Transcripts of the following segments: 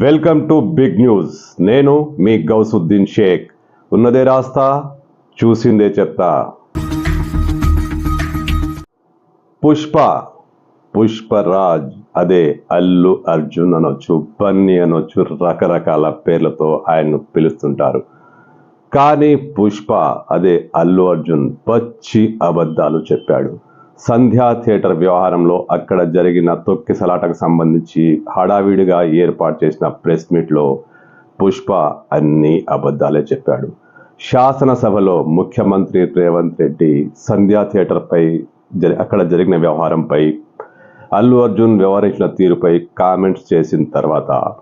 Welcome to big news. నేను మీ గౌసుద్దీన్ షేక్. ఉన్నదే రాస్తా చూసిందే చెప్తా. పుష్ప పుష్పరాజ్ అదే అల్లు అర్జున్ అనొచ్చు బన్నీ అనొచ్చు రకరకాల పేర్లతో ఆయన్ను పిలుస్తుంటారు. కానీ పుష్ప అదే అల్లు అర్జున్ పచ్చి అబద్ధాలు చెప్పాడు. సంధ్యా థియేటర్ వ్యవహారంలో అక్కడ జరిగిన తొక్కిసలాటకు సంబంధించి హడావిడిగా ఏర్పాటు చేసిన ప్రెస్ మీట్లో పుష్ప అన్ని అబద్ధాలే చెప్పాడు. శాసనసభలో ముఖ్యమంత్రి రేవంత్ రెడ్డి సంధ్యా థియేటర్పై జరి- అక్కడ జరిగిన వ్యవహారంపై అల్లు అర్జున్ వ్యవహరించిన తీరుపై కామెంట్స్ చేసిన తర్వాత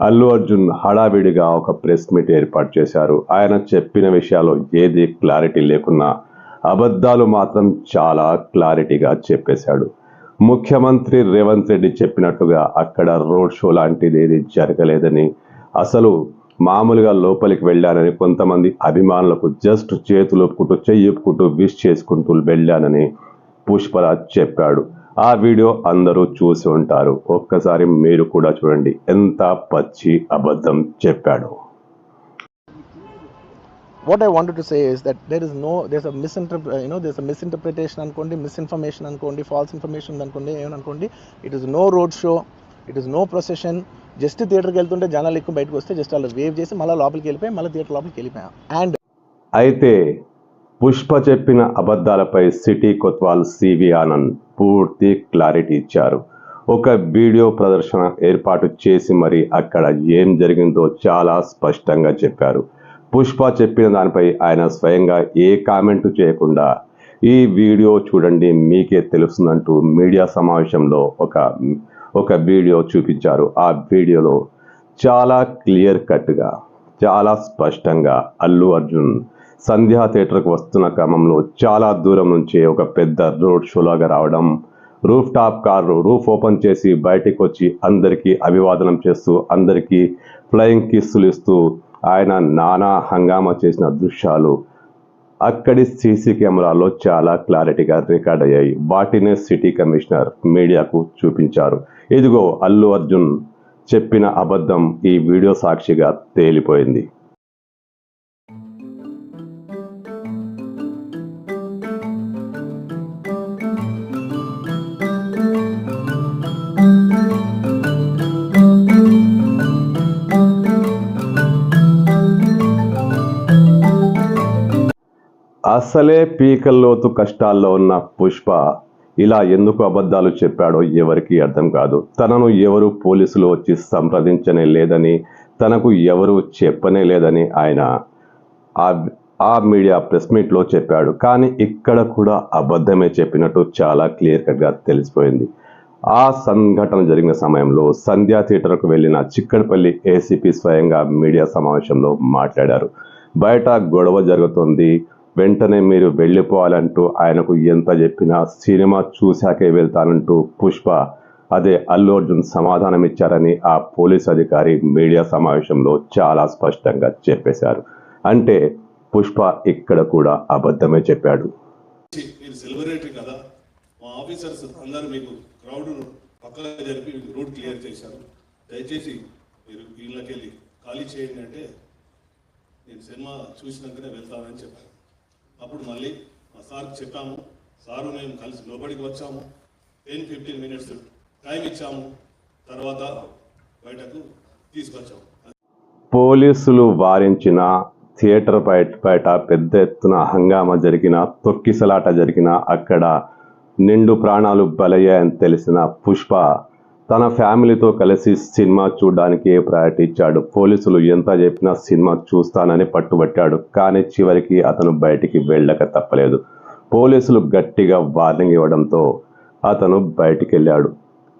అల్లు అర్జున్ హడావిడిగా ఒక ప్రెస్ మీట్ ఏర్పాటు చేశారు. ఆయన చెప్పిన విషయాలు ఏది క్లారిటీ లేకున్నా అబద్ధాలు మాత్రం చాలా క్లారిటీగా చెప్పేశాడు. ముఖ్యమంత్రి రేవంత్ రెడ్డి చెప్పినట్టుగా అక్కడ రోడ్ షో లాంటిది ఏది జరగలేదని అసలు మామూలుగా లోపలికి వెళ్ళానని కొంతమంది అభిమానులకు జస్ట్ చేతులు ఒప్పుకుంటూ చెయ్యి ఒప్పుకుంటూ విష్ చేసుకుంటూ వెళ్ళానని పుష్పరాజ్ చెప్పాడు. ఆ వీడియో అందరూ చూసి ఉంటారు. ఒక్కసారి మీరు కూడా చూడండి. ఎంత పచ్చి అబద్ధం చెప్పాడు. What I wanted to say is that there is no this a misinterpret you know this a misinterpretation అనుకోండి మిస్ఇన్ఫర్మేషన్ అనుకోండి ఫాల్స్ ఇన్ఫర్మేషన్ అనుకోండి ఏమనుకోండి it is no road show it is no procession just థియేటర్కి వెళ్తుంటే జనాలు ఎక్కువ బయటకు వస్తే just అలా వేవ్ చేసి మళ్ళీ లోపలికి వెళ్ళిపోయి మళ్ళీ థియేటర్ లోపలికి వెళ్ళిపోయా. అండ్ అయితే పుష్ప చెప్పిన అబద్ధాలపై సిటీ కొత్వాల్ సివి ఆనంద్ పూర్తి క్లారిటీ ఇచ్చారు. ఒక వీడియో ప్రదర్శన ఏర్పాటు చేసి మరి అక్కడ ఏం జరిగిందో చాలా స్పష్టంగా చెప్పారు. పుష్ప చెప్పిన దానిపై ఆయన స్వయంగా ఏ కామెంట్ చేయకుండా ఈ వీడియో చూడండి మీకే తెలుస్తుందంటూ మీడియా సమావేశంలో ఒక ఒక వీడియో చూపించారు. ఆ వీడియోలో చాలా క్లియర్ కట్గా చాలా స్పష్టంగా అల్లు అర్జున్ సంధ్యా థియేటర్కు వస్తున్న క్రమంలో చాలా దూరం నుంచి ఒక పెద్ద రోడ్ షోలాగా రావడం roof top car roof open చేసి బయటికి వచ్చి అందరికీ అభివాదనం చేస్తూ అందరికీ ఫ్లయింగ్ కిస్సులు ఇస్తూ ఆయన నానా హంగామా చేసిన దృశ్యాలు అక్కడి సీసీ కెమెరాలో చాలా క్లారిటీగా రికార్డ్ అయ్యాయి. వాటినే సిటీ కమిషనర్ మీడియాకు చూపించారు. ఇదిగో అల్లు అర్జున్ చెప్పిన అబద్ధం ఈ వీడియో సాక్షిగా తేలిపోయింది. అసలే పీకల్లోతు కష్టాల్లో ఉన్న పుష్ప ఇలా ఎందుకు అబద్ధాలు చెప్పాడో ఎవరికీ అర్థం కాదు. తనను ఎవరు పోలీసులు వచ్చి సంప్రదించనే లేదని తనకు ఎవరు చెప్పనే లేదని ఆయన ఆ ఆ మీడియా ప్రెస్ మీట్లో చెప్పాడు. కానీ ఇక్కడ కూడా అబద్ధమే చెప్పినట్టు చాలా క్లియర్ కట్గా తెలిసిపోయింది. ఆ సంఘటన జరిగిన సమయంలో సంధ్యా థియేటర్కు వెళ్ళిన చిక్కడపల్లి ఏసీపీ స్వయంగా మీడియా సమావేశంలో మాట్లాడారు. బయట గొడవ జరుగుతుంది. వెంటనే మీరు వెళ్ళిపోవాలంటూ ఆయనకు ఎంత చెప్పినా సినిమా చూశాకే వెళ్తానంటూ పుష్ప అదే అల్లు అర్జున్ సమాధానం ఇచ్చారని ఆ పోలీస్ అధికారి మీడియా సమావేశంలో చాలా స్పష్టంగా చెప్పేశారు. అంటే పుష్ప ఇక్కడ కూడా అబద్ధమే చెప్పాడు. మీరు సెలబ్రేటరీ కదా మా ఆఫీసర్స్ అందరూ మీకు క్రౌడ్ పక్కగా జరిపి మీకు క్లియర్ చేశారు. దయచేసి మీరు వీళ్ళకి ఖాళీ చేయండి అంటే నేను సినిమా చూసినాకనే వెళ్తానని చెప్పాను అప్పుడు మళ్ళీ మా సార్కి చెప్పాము సారు మేము కలిసి లోపలికి వచ్చాము టెన్ ఫిఫ్టీన్ మినిట్స్ టైం ఇచ్చాము తర్వాత బయటకు తీసుకొచ్చాము. పోలీసులు వారించిన థియేటర్ బయట బయట పెద్ద ఎత్తున హంగామా జరిగిన తొక్కిసలాట జరిగిన అక్కడ నిండు ప్రాణాలు బలయ్యాయని తెలిసిన పుష్ప తన ఫ్యామిలీతో కలిసి సినిమా చూడడానికి ప్రయారిటీ ఇచ్చాడు? పోలీసులు ఎంత చెప్పినా సినిమా చూస్తానని పట్టుబట్టాడు. కానీ చివరికి అతను బయటికి వెళ్ళక తప్పలేదు. పోలీసులు గట్టిగా వార్నింగ్ ఇవ్వడంతో అతను బయటికి వెళ్ళాడు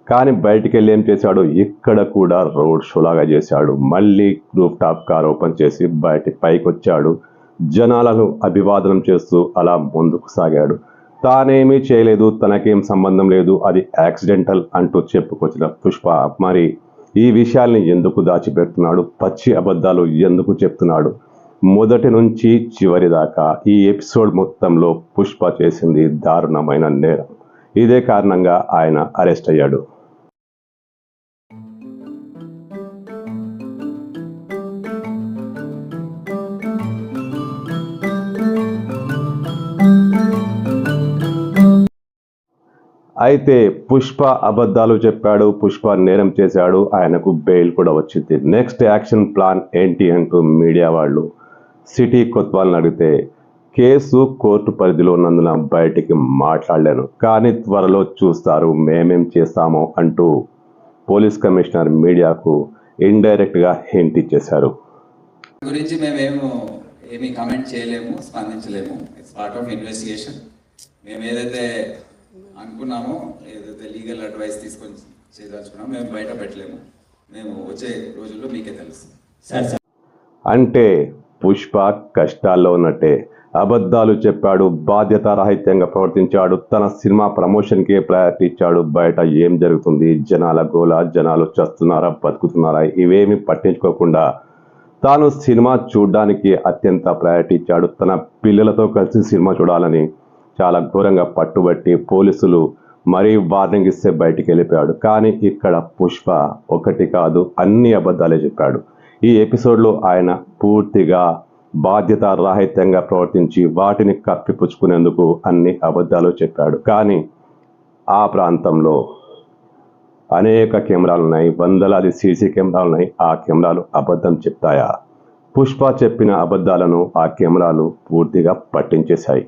కానీ బయటికి వెళ్ళి ఏం చేశాడు? ఇక్కడ కూడా రోడ్ షోలాగా చేశాడు. మళ్ళీ రూఫ్ టాప్ కార్ ఓపెన్ చేసి బయటి పైకి వచ్చాడు జనాలను అభివాదనం చేస్తూ అలా ముందుకు సాగాడు. తానేమీ చేయలేదు తనకేం సంబంధం లేదు అది యాక్సిడెంటల్ అంటూ చెప్పుకొచ్చిన పుష్ప. మరి ఈ విషయాల్ని ఎందుకు దాచిపెడుతున్నాడు? పచ్చి అబద్ధాలు ఎందుకు చెప్తున్నాడు? మొదటి నుంచి చివరి దాకా ఈ ఎపిసోడ్ మొత్తంలో పుష్ప చేసింది దారుణమైన నేరం. ఇదే కారణంగా ఆయన అరెస్ట్ అయ్యాడు. అయితే పుష్ప అబద్ధాలు చెప్పాడు పుష్ప నేరం చేశాడు ఆయనకు బెయిల్ కూడా వచ్చింది. నెక్స్ట్ యాక్షన్ ప్లాన్ ఏంటి అంటూ మీడియా వాళ్ళు సిటీ కొత్వాల్ని అడిగితే కేసు కోర్టు పరిధిలో ఉన్నందున బయటికి మాట్లాడలేను. కానీ త్వరలో చూస్తారు మేమేం చేస్తామో అంటూ పోలీస్ కమిషనర్ మీడియాకు ఇండైరెక్ట్గా హింట్ ఇచ్చేశారు. గురించి మేమేమో ఏమీ కమెంట్ చేయలేము స్పందించలేము. ఇట్స్ పార్ట్ ఆఫ్ ఇన్వెస్టిగేషన్ మేము ఏదైతే అనుకున్నాము. ఏదైతే లీగల్ అడ్వైస్ తీసుకొని చేయదలుచుకున్నాము మేము బయట పెట్టలేము. మేము వచ్చే రోజుల్లో మీకే తెలుసు. అంటే పుష్ప కష్టాల్లో ఉన్నట్టే అబద్ధాలు చెప్పాడు బాధ్యత రాహిత్యంగా ప్రవర్తించాడు తన సినిమా ప్రమోషన్కే ప్రయారిటీ ఇచ్చాడు బయట ఏం జరుగుతుంది జనాల గోల జనాలు చస్తున్నారా బతుకుతున్నారా ఇవేమి పట్టించుకోకుండా తాను సినిమా చూడడానికి అత్యంత ప్రయారిటీ ఇచ్చాడు తన పిల్లలతో కలిసి సినిమా చూడాలని చాలా ఘోరంగా పట్టుబట్టి పోలీసులు మరీ వార్నింగ్ ఇస్తే బయటికి వెళ్ళిపోయాడు. కానీ ఇక్కడ పుష్ప ఒకటి కాదు అన్ని అబద్ధాలే చెప్పాడు. ఈ ఎపిసోడ్లో ఆయన పూర్తిగా బాధ్యత రాహిత్యంగా ప్రవర్తించి వాటిని కప్పిపుచ్చుకునేందుకు అన్ని అబద్ధాలు చెప్పాడు. కానీ ఆ ప్రాంతంలో అనేక కెమెరాలు ఉన్నాయి. వందలాది సీసీ కెమెరాలు ఉన్నాయి. ఆ కెమెరాలు అబద్ధం చెప్తాయా? పుష్ప చెప్పిన అబద్ధాలను ఆ కెమెరాలు పూర్తిగా పట్టించేశాయి.